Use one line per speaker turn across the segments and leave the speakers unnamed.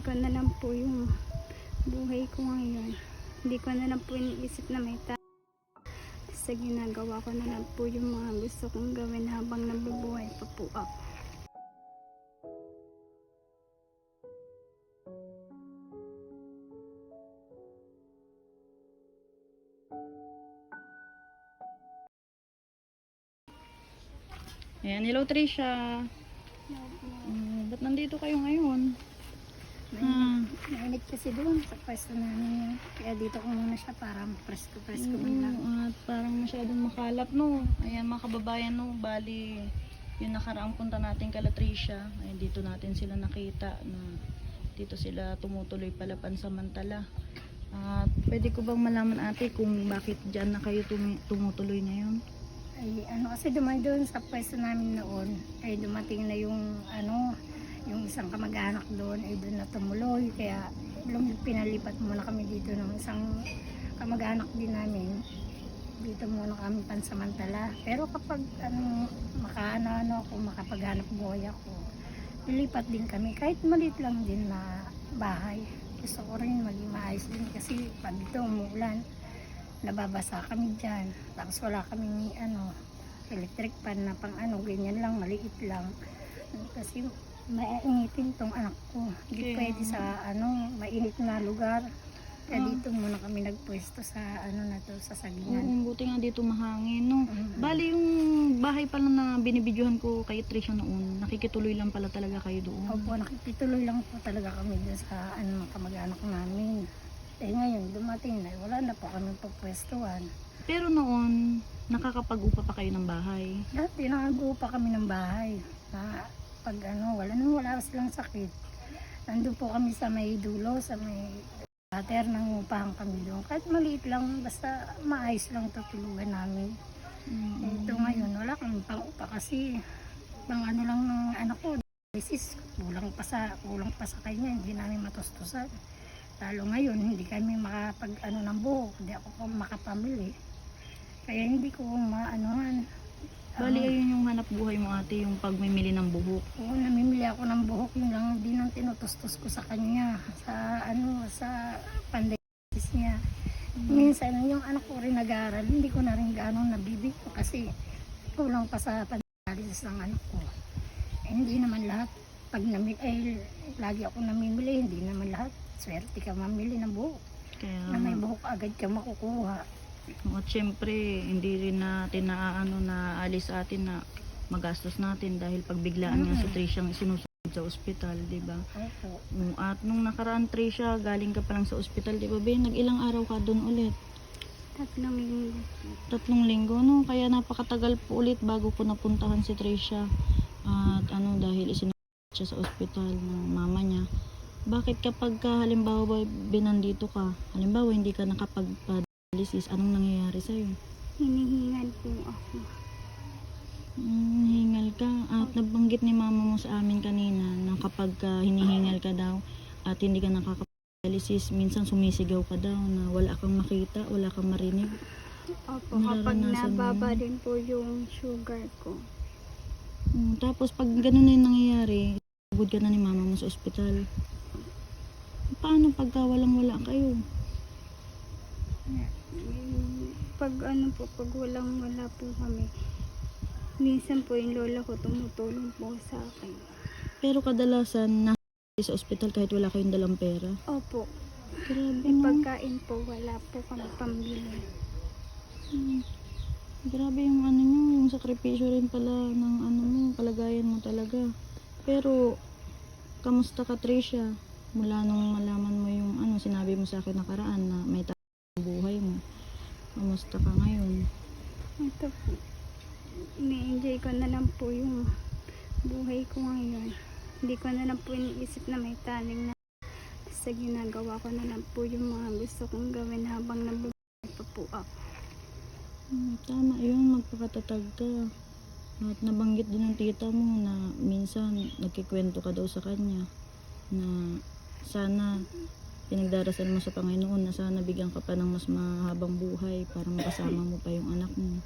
ini-enjoy ko na lang po yung buhay ko ngayon. Hindi ko na lang po iniisip na may ta sa ginagawa ko na lang po yung mga gusto kong gawin habang nabubuhay pa po ako.
Ayan, hello Trisha. Mm, ba't nandito kayo ngayon? Ah,
Mainit kasi doon sa pwesto namin. Kaya dito ko muna siya para presko-presko muna.
oo, at parang masyadong makalap no. Ayan mga kababayan no, bali yung nakaraang punta natin kala Trisha. Ayan, dito natin sila nakita na dito sila tumutuloy pala pansamantala. At pwede ko bang malaman ate kung bakit dyan na kayo tumi- tumutuloy ngayon?
Ay, ano kasi dumaan doon sa pwesto namin noon, ay dumating na yung ano, yung isang kamag-anak doon ay doon na tumuloy. Kaya pinalipat muna kami dito ng isang kamag-anak din namin. Dito muna kami pansamantala. Pero kapag ano, makaano ano ako, makapaghanap buhay ako, lilipat din kami. Kahit maliit lang din na bahay. Gusto ko rin maging maayos din kasi pag dito umuulan, nababasa kami dyan. Tapos wala kaming ano, electric pan na pang ano, ganyan lang, maliit lang. Kasi mainitin tong anak ko. Hindi
Kaya
pwede sa ano, mainit na lugar. Kaya
Ah.
dito muna kami nagpwesto sa ano na to, sa sagingan.
Oo, buti nga dito mahangin no.
Mm.
Bali yung bahay pala na binibidyohan ko kay Trisha noon, nakikituloy lang pala talaga kayo doon.
Opo, nakikituloy lang po talaga kami doon sa ano, kamag-anak namin. Eh ngayon, dumating na, wala na po kami pagpwestuhan.
Pero noon, nakakapag-upa pa kayo ng bahay.
Dati nakaguo pa kami ng bahay. Na pag ano, wala nang wala silang sakit. Nandun po kami sa may dulo, sa may water, nangupahan kami doon. Kahit maliit lang, basta maayos lang tutulugan namin.
Mm.
Ito ngayon, wala kami pang upa kasi pang ano lang ng anak ko, dialysis, kulang pa sa, kulang pa sa kanya, hindi namin matustusan. Lalo ngayon, hindi kami makapag ano ng buhok, hindi ako pa makapamili. Kaya hindi ko maanohan.
Bali ayun yung hanap buhay mo ate, yung pagmimili ng buhok.
Oo, namimili ako ng buhok, yun lang din ang tinutustos ko sa kanya, sa ano, sa pandialysis niya. Minsan, yung anak ko rin nag-aaral, hindi ko na rin gano'ng nabibig ko kasi kulang pa sa pandialysis ng anak ko. Eh, hindi naman lahat, pag nami, eh, lagi ako namimili, hindi naman lahat. Swerte ka mamili ng buhok.
Kaya
Na may buhok agad ka makukuha.
At syempre, hindi rin natin na ano na alis sa atin na magastos natin dahil pag biglaan nga si. Trisha ang sinusunod sa ospital, di ba?
Opo.
Mm, At nung nakaraan Trisha, galing ka pa lang sa ospital, di ba? Ben, nag-ilang araw ka doon ulit?
Tatlong linggo
tatlong linggo no kaya napakatagal po ulit bago ko napuntahan si Tricia at ano dahil isinugod siya sa ospital ng mama niya bakit kapag ka, halimbawa ba, binandito ka halimbawa hindi ka nakapag-dialysis anong nangyayari sa'yo
Hinihingal po ako.
mm, hingal ka at nabanggit ni mama mo sa amin kanina na kapag ka hinihingal ka daw at hindi ka nakakapag-dialysis minsan sumisigaw ka daw na wala kang makita wala kang marinig
Opo, kapag nababa din po yung sugar ko.
Mm, tapos pag ganun na yung nangyayari, bugod ka na ni mama mo sa ospital. Paano pagka walang wala kayo?
Yung Pag ano po, pag walang wala po kami, minsan po yung lola ko tumutulong po sa akin.
Pero kadalasan nasa sa ospital kahit wala kayong dalang pera.
Opo,
Grabe no?
pagkain po, wala po kami pambili.
Mm. Grabe yung ano nyo, yung sakripisyo rin pala ng ano mo, kalagayan mo talaga. Pero, kamusta ka Tricia? Mula nung malaman mo yung ano, sinabi mo sa akin nakaraan na may buhay mo. Kamusta ka ngayon?
Ito po, ini-enjoy ko na lang po yung buhay ko ngayon. Hindi ko na lang po iniisip na may taning na sa ginagawa ko na lang po yung mga gusto kong gawin habang nabubuhay pa po ako.
Hmm, tama yun, magpakatatag ka. At nabanggit din ng tita mo na minsan nagkikwento ka daw sa kanya na sana pinagdarasal mo sa Panginoon na sana bigyan ka pa ng mas mahabang buhay para makasama mo pa yung anak mo.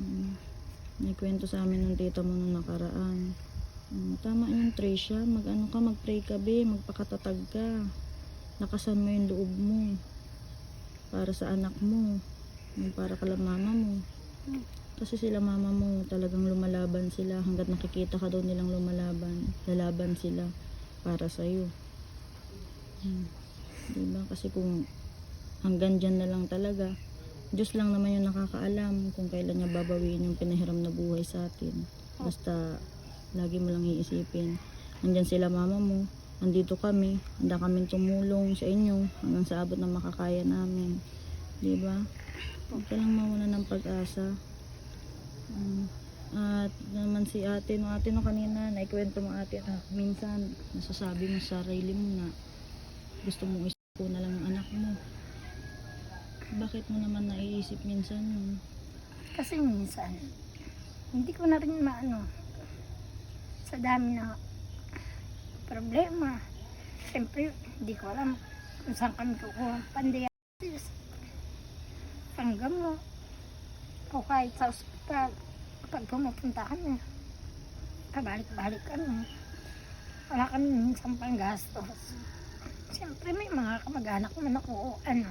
Mm. Nagkwento sa amin ng tita mo nung nakaraan. Mm, tama yun, Tricia. Mag-ano ka, mag-pray ka, be. Magpakatatag ka. Lakasan mo yung loob mo. Para sa anak mo. Yung Para kala mama mo. Kasi sila mama mo talagang lumalaban sila. Hanggat nakikita ka daw nilang lumalaban, lalaban sila para sa'yo. Hmm. Diba? Kasi kung hanggang dyan na lang talaga, Diyos lang naman yung nakakaalam kung kailan niya babawiin yung pinahiram na buhay sa atin. Basta lagi mo lang iisipin. Andyan sila mama mo, andito kami, handa kami tumulong sa inyo hanggang sa abot na makakaya namin. Di ba? Huwag ka lang mawala ng pag-asa. Mm. At naman si ate, no ate no kanina, naikwento mo ate na minsan nasasabi mo sa sarili mo na gusto mong isip na lang yung anak mo. Bakit mo naman naiisip minsan yun?
Kasi minsan, hindi ko na rin maano, sa dami na problema. Siyempre, hindi ko alam kung saan kami kukuha ang pandialysis, panggamot, o kahit sa ospital, pag pumupunta kami, pabalik-balik kami. Wala kami minsan pang gastos. Siyempre, may mga kamag-anak naman ako, ano,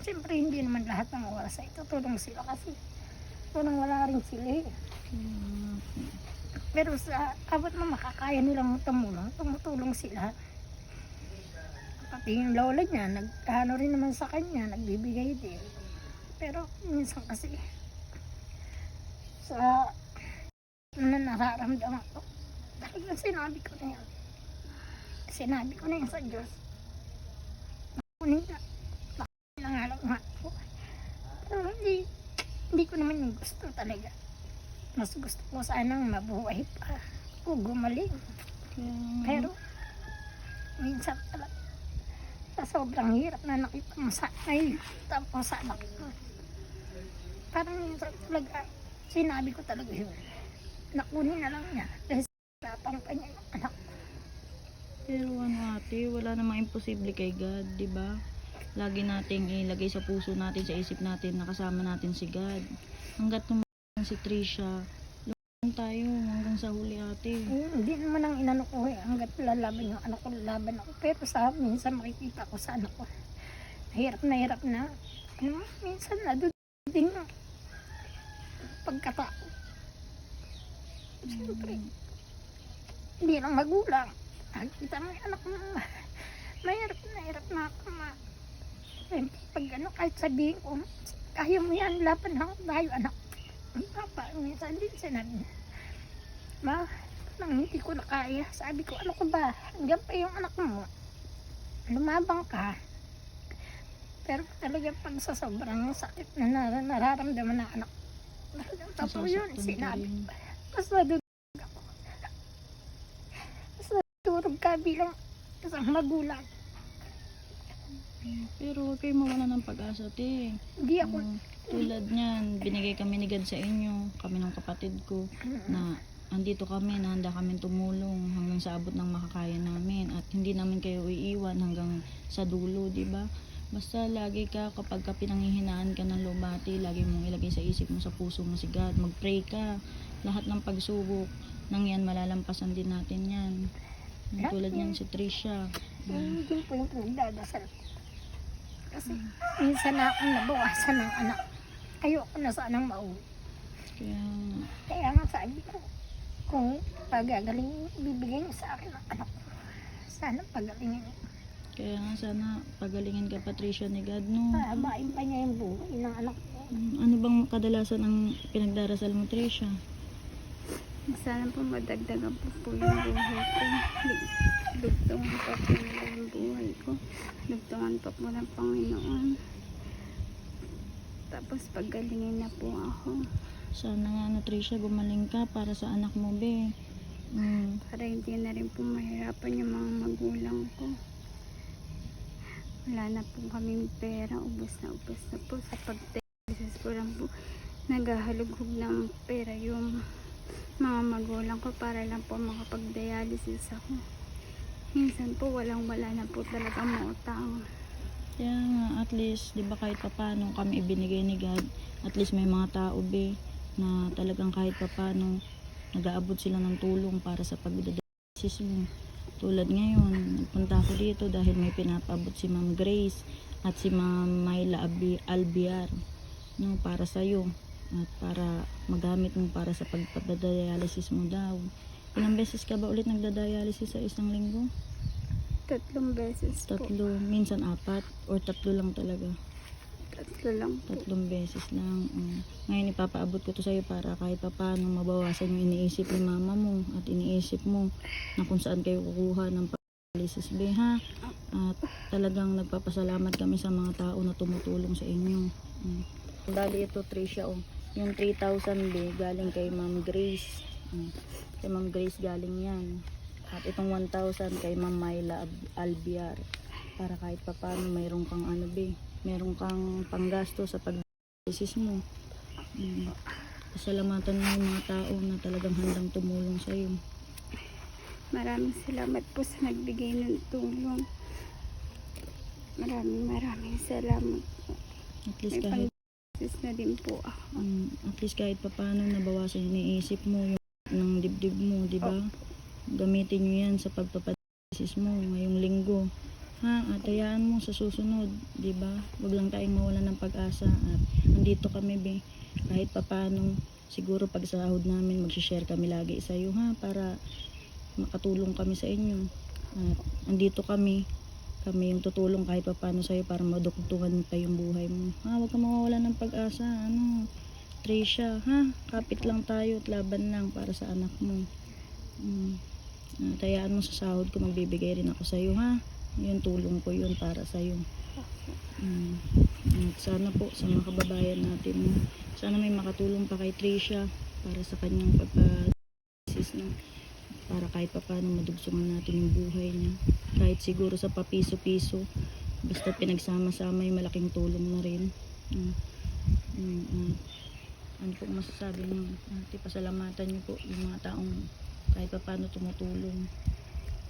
Siyempre, hindi naman lahat ng oras ay tutulong sila kasi walang wala rin sila eh.
Kaya,
Pero sa abot na makakaya nilang tumulong, tumutulong sila. Pati yung lola niya, nag, ano rin naman sa kanya, nagbibigay din. Pero minsan kasi, sa na nararamdaman ko, talagang sinabi ko na yan. Sinabi ko na yan sa Diyos. Kunin na. Nangalang nga ako. Pero hindi, hindi ko naman yung gusto talaga. Mas gusto ko sanang mabuhay pa. O gumaling.
kaya,
Pero, minsan talaga, sa sobrang hirap na nakita mo sa ay, tapos sa anak ko. Parang minsan talaga, sinabi ko talaga yun. Nakunin na lang niya. Dahil sa tapang pa niya anak ko.
Ano ate, wala namang imposible kay God, di ba? Lagi nating ilagay sa puso natin, sa isip natin, nakasama natin si God. Hanggat naman si Trisha, lang tayo hanggang sa huli ate.
Eh, hindi naman ang inano ko eh. Hanggat lalaban yung anak ko, lalaban ako. Pero sa minsan makikita ko sa anak ko. Hirap na hirap na. Ano, minsan na din yung pagkatao. Siyempre, hindi lang magulang. Nakikita mo yung anak mo. Mahirap na hirap na ako ma. Pag ano, kahit sabihin ko, kaya mo yan, laban lang tayo anak. Ang papa, minsan din sinabi niya. Ma, nang hindi ko na kaya. Sabi ko, ano ko ba? Hanggang pa yung anak mo. Lumabang ka. Pero talaga pag sa sobrang sakit na nar- nararamdaman ng anak, talagang totoo yun. Sinabi ko. Tapos nadudurog ako. Tapos nadudurog ka bilang isang magulang.
Pero huwag kayo mawala ng pag-asa, te.
Hindi ako,
Mm, tulad niyan, binigay kami ni God sa inyo, kami ng kapatid ko, na andito kami, na handa kami tumulong hanggang sa abot ng makakaya namin at hindi namin kayo iiwan hanggang sa dulo, di ba? Basta lagi ka, kapag ka pinanghihinaan ka ng lumati, lagi mong ilagay sa isip mo, sa puso mo si God. Mag-pray ka. Lahat ng pagsubok nang yan, malalampasan din natin yan. Yung Tulad niyan si Trisha.
yun din po yung pinagdadasal. Kasi minsan na akong nabawasan ng anak. Ayoko na sanang mauwi.
Kaya,
Kaya nga sabi ko, kung pagagaling, bibigyan niyo sa akin ang anak ko. Sana pagalingin niyo.
kaya nga sana pagalingin ka Patricia ni God, no?
Pahabain pa niya yung buhay ng anak ko.
Mm, Ano bang kadalasan ang pinagdarasal mo, Trisha?
Sana po madagdagan po po yung buhay ko. Dug- Dugtungan pa po nila yung buhay ko. Dugtungan pa po ng Panginoon. Tapos paggalingin na po ako.
Sana nga na Trisha, gumaling ka para sa anak mo, be. Mm.
Para hindi na rin po mahirapan yung mga magulang ko. Wala na po kaming pera. Ubus na ubus na po. Sa pag-dialysis ko lang po naghahalughog ng pera yung mga magulang ko para lang po makapag-dialysis ako. Minsan po walang wala na po talaga mautang.
Kaya nga, at least, di ba kahit papano kami ibinigay ni God, at least may mga tao, be, na talagang kahit papano nag-aabot sila ng tulong para sa pagdadialysis mo. Tulad ngayon, nagpunta ako dito dahil may pinapabot si Ma'am Grace at si Ma'am Myla Albiar no, para sa iyo at para magamit mo para sa pagpapadialysis mo daw. Ilang beses ka ba ulit nagdadialysis sa isang linggo?
Tatlong beses po.
Tatlo, minsan apat or tatlo lang talaga.
Tatlo lang po.
Tatlong beses lang. mm. Ngayon ipapaabot ko to sa'yo para kahit pa paano mabawasan yung iniisip ni mama mo at iniisip mo na kung saan kayo kukuha ng pag-alisis be ha. At talagang nagpapasalamat kami sa mga tao na tumutulong sa inyo. Mm. Bali ito Tricia oh. Yung 3,000 be galing kay Ma'am Grace. Mm. Kay Ma'am Grace galing yan. At itong 1,000 kay Ma'am Myla Albiar para kahit pa paano mayroon kang ano be, mayroon kang panggasto sa pag-dialysis mo. Mm. Pasalamatan mo yung mga tao na talagang handang tumulong sa iyo.
Maraming salamat po sa nagbigay ng tulong. Maraming maraming salamat po.
At least
May
kahit
pang na din po ako.
mm, at least kahit pa paano nabawasan yung iniisip mo yung ng dibdib mo, di ba? Gamitin nyo yan sa pagpapadialysis mo ngayong linggo. Ha, at hayaan mo sa susunod, di ba? Huwag lang tayong mawalan ng pag-asa at andito kami, be. Kahit pa paano, siguro pag sahod namin, mag-share kami lagi sa iyo, ha? Para makatulong kami sa inyo. At andito kami, kami yung tutulong kahit pa paano sa'yo para maduktungan pa yung buhay mo. Ha, huwag ka mawawalan ng pag-asa. Ano, Tricia, ha? Kapit lang tayo at laban lang para sa anak mo. Mm. At hayaan mo sa sahod ko, magbibigay rin ako sa'yo, ha? Yung tulong ko yun para sa'yo. Mm. At sana po sa mga kababayan natin, sana may makatulong pa kay Tricia para sa kanyang pagpa-sis na para kahit pa paano madugsungan natin yung buhay niya. Kahit siguro sa papiso-piso, basta pinagsama-sama yung malaking tulong na rin. Mm. Mm, mm. Ano po masasabi niyo? Ate, pasalamatan niyo po yung mga taong kahit pa paano tumutulong.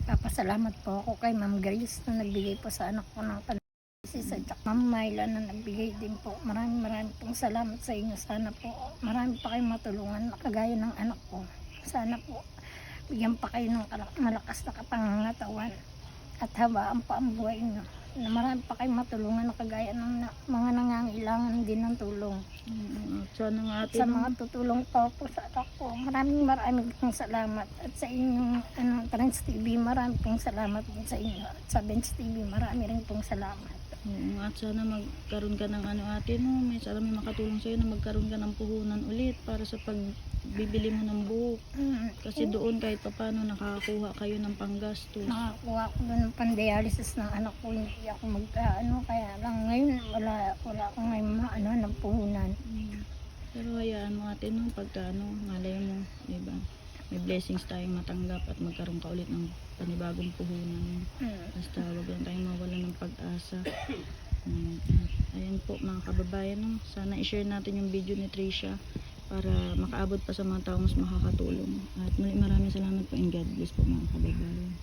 Papasalamat po ako kay Ma'am Grace na nagbigay po sa anak ko ng panalysis at saka Ma'am Myla na nagbigay din po. Maraming maraming pong salamat sa inyo. Sana po marami pa kayong matulungan kagaya ng anak ko. Sana po bigyan pa kayo ng malakas na kapangangatawan at habaan pa ang buhay nyo. Na marami pa kayong matulungan na kagaya ng na- mga nangangailangan din ng tulong.
Mm, At sana nga ate,
Sa mga tutulong pa po sa anak ko, maraming maraming pong salamat. At sa inyong ano, Trans TV, maraming pong salamat din sa inyo. At sa Bench TV, marami rin pong salamat.
Oo, at sana magkaroon ka ng ano ate no, may sana may makatulong sa'yo na magkaroon ka ng puhunan ulit para sa pagbibili mo ng buhok.
Mm.
Kasi doon kahit paano nakakakuha kayo ng panggastos.
Nakakuha ko doon ng pandialysis ng anak ko, hindi ako mag, ah, ano, kaya lang ngayon, wala, wala akong ngayon ano, ng puhunan.
Mm. Pero hayaan mo ate no, pagka ano, malay mo, di ba? May blessings tayong matanggap at magkaroon ka ulit ng panibagong puhunan.
Mm.
Basta wag lang tayong mawalan ng pag-asa. Mm, Ayan po mga kababayan, sana i-share natin yung video ni Tricia para makaabot pa sa mga tao mas makakatulong. At muli maraming salamat po and God bless po mga kababayan.